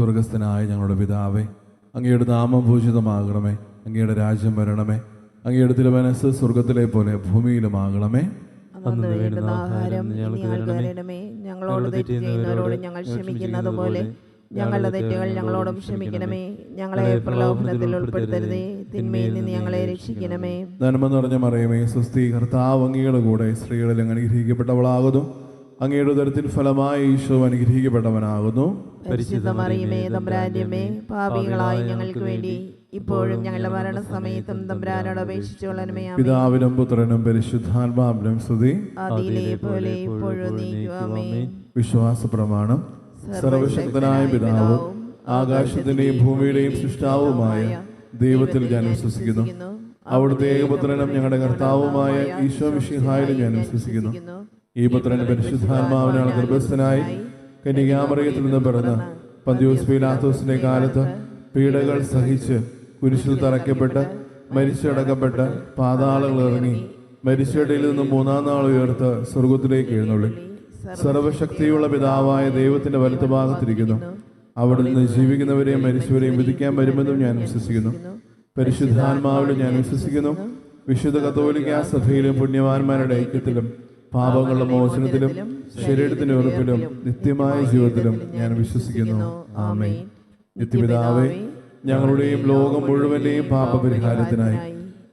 സ്വർഗസ്ഥനായ ഞങ്ങളുടെ പിതാവേ അങ്ങയുടെ നാമം ഭൂഷിതമാകണമേ അങ്ങയുടെ രാജ്യം വരണമേ അങ്ങയുടെ തിരുമനസ് സ്വർഗത്തിലെ പോലെ ഭൂമിയിലുമാകണമേ ആഹാരം ഞങ്ങൾക്ക് ഞങ്ങളോട് തെറ്റ് ചെയ്യുന്നവരോട് ഞങ്ങൾ ക്ഷമിക്കുന്നത് പോലെ ഞങ്ങളുടെ തെറ്റുകൾ ഞങ്ങളോടും ക്ഷമിക്കണമേ. ഞങ്ങളെ പ്രലോഭനത്തിൽ ഉൾപ്പെടുത്തരുതേ. തിന്മയിൽ നിന്ന് ഞങ്ങളെ രക്ഷിക്കണമേ. നന്മ നിറഞ്ഞ മറിയമേ സുസ്ഥി കർത്താവ് അങ്ങയുടെ കൂടെ സ്ത്രീകളിൽ അങ്ങനെ അനുഗ്രഹിക്കപ്പെട്ടവളാകുന്നു. അങ്ങയുടെ ഉദരത്തിൻ ഫലമായി ഈശോ അനുഗ്രഹിക്കപ്പെട്ടവനാകുന്നു. പരിശുദ്ധ മറിയമേ തമ്പ്രാന്റമ്മേ പാപികളായ ഞങ്ങൾക്ക് വേണ്ടി ഇപ്പോഴും ഞങ്ങളുടെ മരണസമയത്തും തമ്പ്രാനോട് അപേക്ഷിച്ചുകൊള്ളണമേ. പിതാവിനും പുത്രനും പരിശുദ്ധാത്മാവിനും സ്തുതി. പോലെ ഇപ്പോഴും വിശ്വാസ പ്രമാണം സർവശക്തനായ പിതാവും ആകാശത്തിന്റെയും ഭൂമിയുടെയും സൃഷ്ടാവുമായ ദൈവത്തിൽ ഞാൻ വിശ്വസിക്കുന്നു. അവിടുത്തെ ഏകപുത്രനും ഞങ്ങളുടെ കർത്താവുമായ ഈശോ മിഷിഹായിലും ഞാൻ വിശ്വസിക്കുന്നു. ഈ പുത്രൻ പരിശുദ്ധാത്മാവിനാണ് ഗർഭസ്ഥനായി കന്യകാമറിയത്തിൽ നിന്ന് പിറന്ന് പന്തിയോസ് പീലാത്തോസിന്റെ കാലത്ത് പീഡകൾ സഹിച്ച് കുരിശിൽ തറയ്ക്കപ്പെട്ട് മരിച്ചടക്കപ്പെട്ട് പാതാളങ്ങൾ ഇറങ്ങി മരിച്ചടയിൽ നിന്ന് മൂന്നാം നാൾ ഉയർത്ത് സ്വർഗത്തിലേക്ക് എഴുന്നള്ളി. സർവശക്തിയുള്ള പിതാവായ ദൈവത്തിന്റെ വലത്ത് ഭാഗത്തിരിക്കുന്നു. അവിടെ നിന്ന് ജീവിക്കുന്നവരെയും മരിച്ചവരെയും വിധിക്കാൻ വരുമെന്നും ഞാൻ വിശ്വസിക്കുന്നു. പരിശുദ്ധാത്മാവിലും ഞാൻ വിശ്വസിക്കുന്നു. വിശുദ്ധ കത്തോലിക്ക സഭയിലും പുണ്യവാന്മാരുടെ ഐക്യത്തിലും പാപങ്ങളുടെ മോചനത്തിലും ശരീരത്തിന്റെ ഉറപ്പിലും നിത്യമായ ജീവിതത്തിലും ഞാൻ വിശ്വസിക്കുന്നു. ആമേ നിത്യപിതാവേ ഞങ്ങളുടെയും ലോകം മുഴുവന്റെയും പാപപരിഹാരത്തിനായി.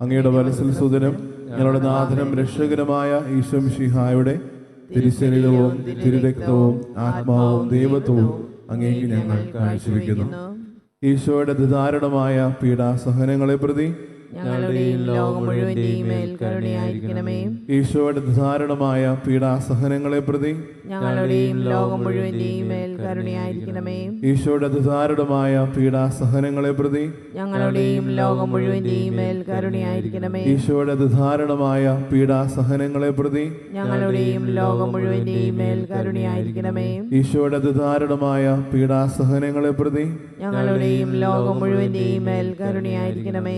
അങ്ങയുടെ വലസിൽ സുതനും ഞങ്ങളുടെ നാഥനും രക്ഷകരമായ ഈശ്വം മിശിഹായുടെ തിരുശരീരവും തിരുരക്തവും ആത്മാവും ദൈവത്വവും അങ്ങേക്ക് ഞങ്ങൾ കാഴ്ചവെക്കുന്നു. ഈശോയുടെ ധിതാരണമായ പീഡാസഹനങ്ങളെ പ്രതി ഞങ്ങളുടെയും ലോകം മുഴുവന്റെയും മേൽ കരുണയായിരിക്കണമേ. ഈശോയുടെ ധാരണമായ പീഡാസഹനങ്ങളെ പ്രതി ഞങ്ങളുടെയും ലോകം മുഴുവന്റെയും മേൽ കരുണയായിരിക്കണമേ. ഈശോയുടെ ധാരണമായ പീഡാസഹനങ്ങളെ പ്രതി ഞങ്ങളുടെയും ലോകം മുഴുവന്റെയും മേൽ കരുണയായിരിക്കണമേ. ഈശോയുടെ ധാരണമായ പീഡാസഹനങ്ങളെ പ്രതി ഞങ്ങളുടെയും ലോകം മുഴുവന്റെയും മേൽ കരുണയായിരിക്കണമേ. ഈശോയുടെ ധാരണമായ പീഡാസഹനങ്ങളെ പ്രതി ഞങ്ങളുടെയും ലോകം മുഴുവന്റെയും മേൽ കരുണയായിരിക്കണമേ.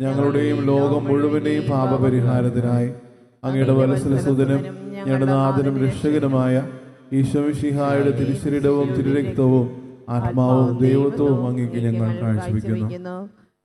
ഞങ്ങളുടെയും ലോകം മുഴുവന്റെയും പാപപരിഹാരത്തിനായി അങ്ങയുടെ വലസലസുതനും ഞങ്ങളുടെ നാഥനും രക്ഷകനുമായ ഈശോമിഷിഹായുടെ തിരുശരീരവും തിരുരക്തവും ആത്മാവും ദൈവത്വവും അങ്ങേക്ക് ഞങ്ങൾ കാഴ്ചവെക്കുന്നു.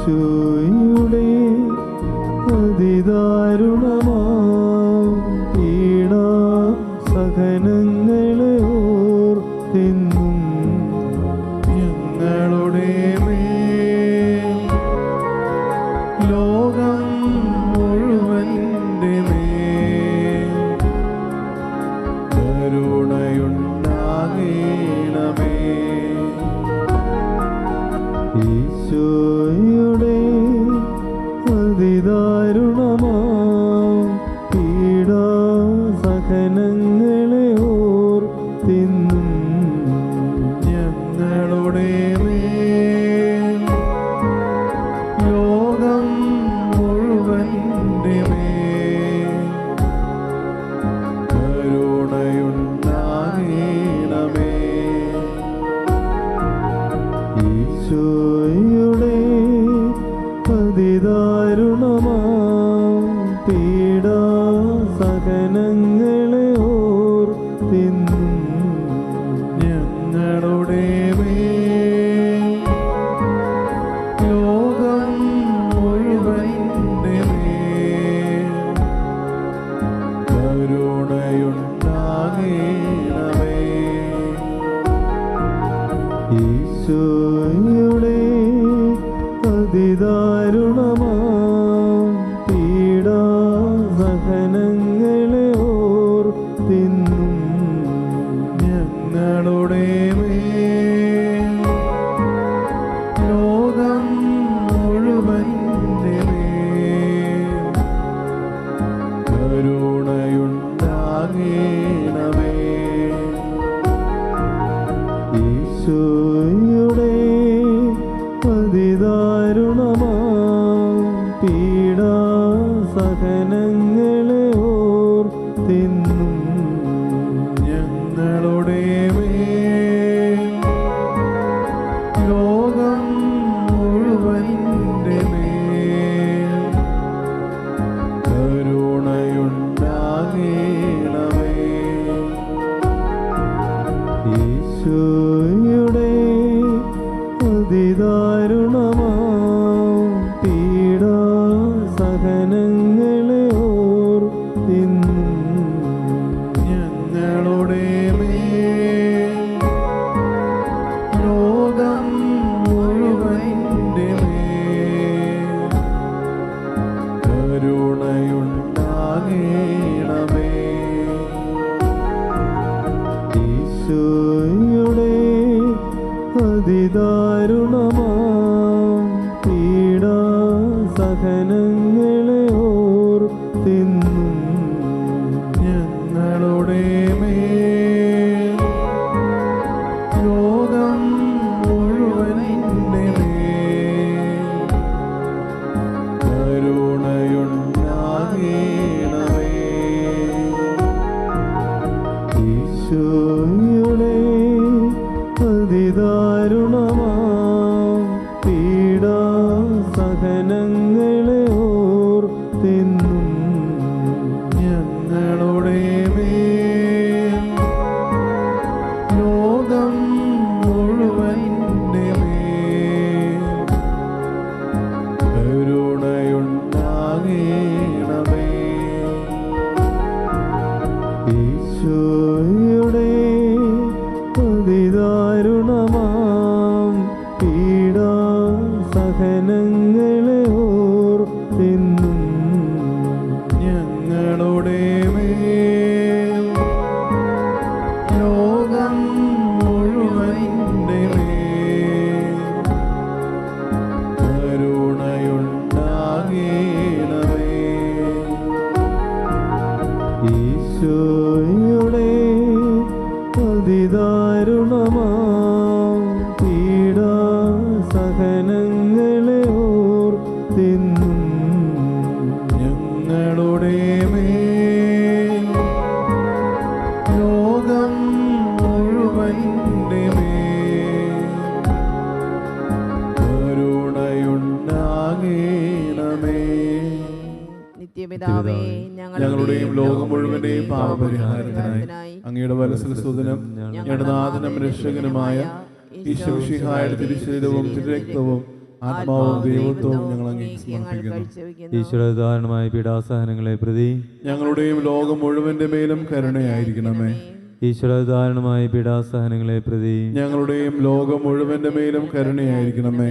കാഴ്ചവെക്കുന്നു ഈശോയുടെ പതിതാ ഞങ്ങളെ ഓർത്തെന്നും ഞങ്ങളുടെ ലോകം കരുണയുണ്ടാകേണമേ. ഈശോയുടെ അതിദാരുണ പിതാവേ ഞങ്ങളുടെയും ലോകം മുഴുവനെയും പാപപരിഹാരത്തിനായി അങ്ങയുടെ വലസലസുതനും ഞങ്ങളുടെ നാഥനും രക്ഷകനുമായ ഈശ്വരഷിഹായുടെ തിരുശരീരവും തിരുരക്തവും ആത്മാവും ദൈവത്വവും ഞങ്ങൾ ഈശ്വരധാരണമായ പീഡാസഹനങ്ങളെ പ്രതി ഞങ്ങളുടെയും ലോകം മുഴുവന്റെ മേലും കരുണയായിരിക്കണമേ. ഈശ്വരധാരണമായ പീഡാസഹനങ്ങളെ പ്രതി ഞങ്ങളുടെയും ലോകം മുഴുവന്റെ മേലും കരുണയായിരിക്കണമേ.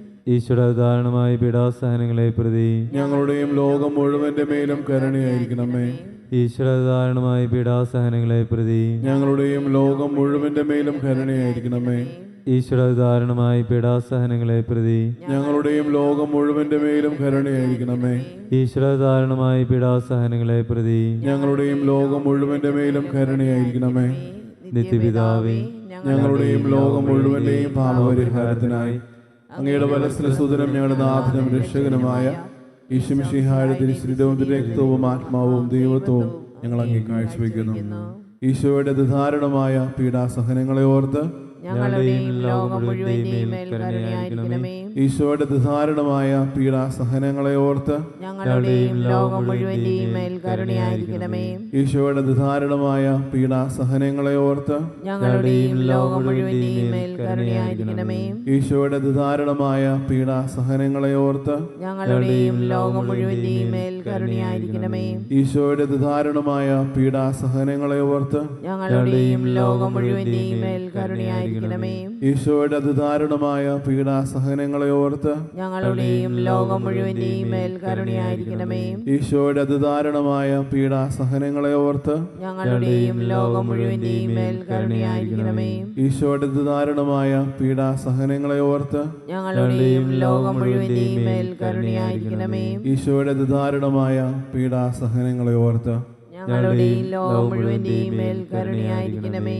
ഈശ്വര ഉദാഹരണമായി പീഡാസഹനങ്ങളെ പ്രതി. ഞങ്ങളുടെയും ലോകം മുഴുവന്റെ മേലും കരുണയായിരിക്കണമേ. ഈശ്വര ഉദാഹരണമായി പീഡാസഹനങ്ങളെ പ്രതി. ഞങ്ങളുടെയും ലോകം മുഴുവന്റെ മേലും കരുണയായിരിക്കണമേ. ഈശ്വര ഉദാഹരണമായി പീഡാസഹനങ്ങളെ പ്രതി. ഞങ്ങളുടെയും ലോകം മുഴുവന്റെ മേലും കരുണയായിരിക്കണമേ. ഈശ്വര ഉദാഹരണമായി പീഡാസഹനങ്ങളെ പ്രതി. ഞങ്ങളുടെയും ലോകം മുഴുവന്റെ മേലും കരുണയായിരിക്കണമേ. നിത്യപിതാവേ ഞങ്ങളുടെയും ലോകം മുഴുവന്റെയും പാപപരിഹാരത്തിനായി അങ്ങയുടെ വലസ്ഥല സുതരം ഞങ്ങളുടെ നാഥനും രക്ഷകനുമായ ഈശ്വമിഷിഹായുടെ തിരിശ്രിതവും രക്തവും ആത്മാവും ദൈവത്വവും ഞങ്ങൾ അങ്ങേ കാഴ്ചവെക്കുന്നു. ഈശോയുടെ ധാരണമായ പീഡാസഹനങ്ങളെ ഓർത്ത് ഞങ്ങളുടെയും ലോകം മുഴുവന്റെയും കരുണയായിരിക്കണമേ. ഈശോയുടെ ധാരണമായ പീഡാസഹനങ്ങളെ ഓർത്ത് ഞങ്ങളുടെയും ലോകം മുഴുവന്റെയും മേൽ കരുണയായിരിക്കണമേ. ഈശോയുടെ ധാരണമായ പീഡാസഹനങ്ങളെ ഓർത്ത് ഞങ്ങളുടെയും ലോകം മുഴുവന്റെയും കരുണയായിരിക്കണമേ. ഈശോയുടെ ധാരണമായ പീഡാസഹനങ്ങളെ ഓർത്ത് ഞങ്ങളുടെയും ലോകം മുഴുവന്റെയും കരുണയായിരിക്കണമേ. ഈശോയുടെ ധാരണമായ പീഡാസഹനങ്ങളെ ഓർത്ത് ഞങ്ങളുടെയും ലോകം മുഴുവന്റെയും കരുണയായിരിക്കണമേ ഈശോയുടെ അതിദാരുണമായ പീഡാസഹനങ്ങളെ ഓർത്ത് ഞങ്ങളുടെയും ലോകം മുഴുവന്റെയും മേൽ കരുണയായിരിക്കണമേ. ഈശോയുടെ അതിദാരുണമായ പീഡാസഹനങ്ങളെ ഓർത്ത് ഞങ്ങളുടെയും ലോകം മുഴുവന്റെയും മേൽ കരുണയായിരിക്കണമേ. ഈശോയുടെ അതിദാരുണമായ പീഡാസഹനങ്ങളെ ഓർത്ത് ഞങ്ങളുടെയും ലോകം മുഴുവന്റെയും മേൽ കരുണയായിരിക്കണമേ. ഈശോയുടെ അതിദാരുണമായ പീഡാസഹനങ്ങളെ ഓർത്ത് ഞങ്ങളുടെയും ലോകം മുഴുവന്റെയും മേൽ കരുണയായിരിക്കണമേ.